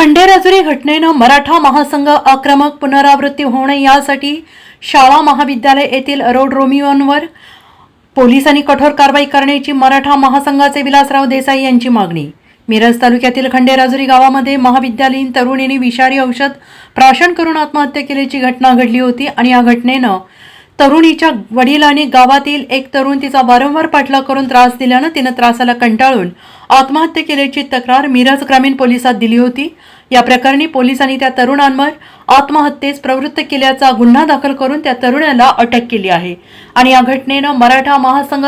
खंडेराजुरी घटनेनं मराठा महासंघ आक्रमक पुनरावृत्ती होणे यासाठी शाळा महाविद्यालय येथील रोड रोमिओनवर पोलिसांनी कठोर कारवाई करण्याची मराठा महासंघाचे विलासराव देसाई यांची मागणी. मिरज तालुक्यातील खंडेराजुरी गावामध्ये महाविद्यालयीन तरुणीने विषारी औषध प्राशन करून आत्महत्या केल्याची घटना घडली होती आणि या घटनेनं तरुणीच्या वडिलांनी गावातील एक तरुण तिचा वारंवार पाठलाग करून त्रास दिल्यानं तिनं त्रासाला कंटाळून आत्महत्या केल्याची तक्रार मिरज ग्रामीण पोलिसात दिली होती. या प्रकरणी पोलिसांनी त्या तरुणांवर आत्महत्येस प्रवृत्त केल्याचा गुन्हा दाखल करून त्या तरुणाला अटक केली आहे. आणि या घटनेनं मराठा महासंघ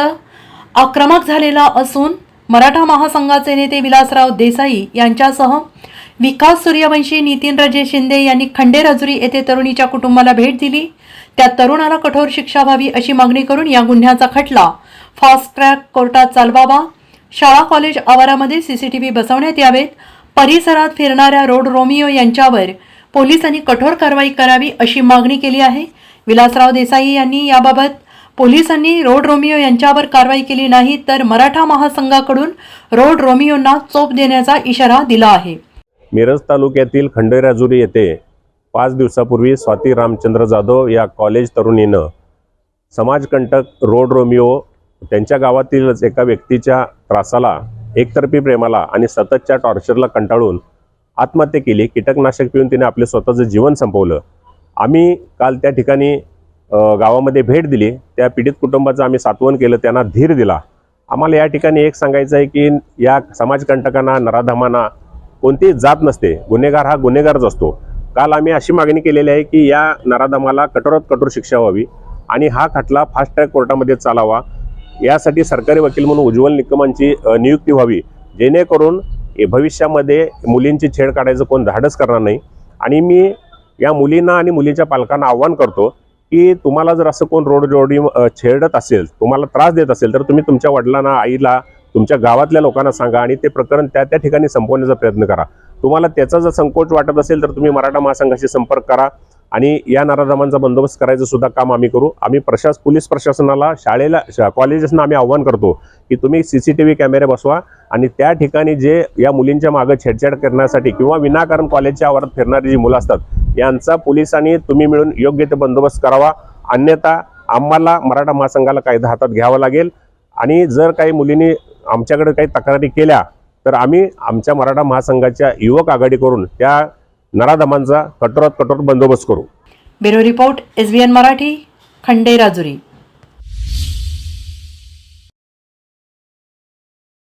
आक्रमक झालेला असून मराठा महासंघाचे नेते विलासराव देसाई यांच्यासह विकास सूर्यवंशी नितीनराजे शिंदे यांनी खंडेराजुरी येथे तरुणीच्या कुटुंबाला भेट दिली. त्या तरुणाला कठोर शिक्षा व्हावी अशी मागणी करून या गुन्ह्याचा खटला. फास्ट ट्रॅक कोर्टात चालवावा. शाळा कॉलेज आवारामध्ये सीसीटीव्ही बसवण्यात यावेत. परिसरात फिरणाऱ्या रोड रोमिओ यांच्यावर पोलिसांनी कठोर कारवाई करावी अशी मागणी केली आहे. विलासराव देसाई यांनी याबाबत पोलिसांनी रोड रोमिओ यांच्यावर कारवाई केली नाही तर मराठा महासंघाकडून रोड रोमिओंना चोप देण्याचा इशारा दिला आहे. मिरज तालुक्यातील खंडेराजुरी येथे पाच दिवसापूर्वी स्वाती रामचंद्र जाधव या कॉलेज तरुणीनं समाजकंटक रोड रोमिओ त्यांच्या गावातीलच एका व्यक्तीच्या त्रासाला एकतर्फी प्रेमाला आणि सततच्या टॉर्चरला कंटाळून आत्महत्या केली. कीटकनाशक पिऊन तिने आपले स्वतःचं जीवन संपवलं. आम्ही काल त्या ठिकाणी गावामध्ये भेट दिली. त्या पीडित कुटुंबाचं आम्ही सात्वन केलं. त्यांना धीर दिला. आम्हाला या ठिकाणी एक सांगायचं आहे की या समाजकंटकांना नराधमांना कोणतीही जात नसते. गुन्हेगार हा गुन्हेगारच असतो. काल आम्ही अशी मागणी केलेली आहे की या नराधमाला कठोरात कठोर शिक्षा व्हावी आणि हा खटला फास्ट ट्रॅक कोर्टामध्ये चालावा. यासाठी सरकारी वकील म्हणून उज्ज्वल निकमांची नियुक्ती व्हावी. जेणेकरून भविष्यामध्ये मुलींची छेड काढायचं कोण धाडस करणार नाही. आणि मी या मुलींना आणि मुलीच्या पालकांना आव्हान करतो की तुम्हाला जर असं कोण रोड जोडी छेडत असेल तुम्हाला त्रास देत असेल तर तुम्ही तुमच्या वडिलांना आईला तुमच्या गावातल्या लोकांना सांगा आणि ते प्रकरण त्या त्या ठिकाणी संपवण्याचा प्रयत्न करा. तुम्हाला त्याचा जर संकोच वाटत असेल तर तुम्ही मराठा महासंघाशी संपर्क करा आणि या नराधमांचा बंदोबस्त करायचं सुद्धा काम आम्ही करू. आम्ही प्रशास पोलीस प्रशासनाला शाळेला शा कॉलेजेसना आम्ही आव्हान करतो की तुम्ही सी सी टी व्ही कॅमेरे बसवा आणि त्या ठिकाणी जे या मुलींच्या मागं छेडछाड करण्यासाठी किंवा विनाकारण कॉलेजच्या आवारात फिरणारी जी मुलं असतात यांचा पोलिसांनी तुम्ही मिळून योग्य ते बंदोबस्त करावा. अन्यथा आम्हाला मराठा महासंघाला कायदा हातात घ्यावा लागेल. आणि जर काही मुलींनी आमच्याकडे काही तक्रारी केल्या तर आम्ही आमच्या मराठा महासंघाच्या युवक आघाडी करून त्या नराधमांचा कठोरात कठोर बंदोबस्त करू. Bureau report S B N Marathi Khanderajuri.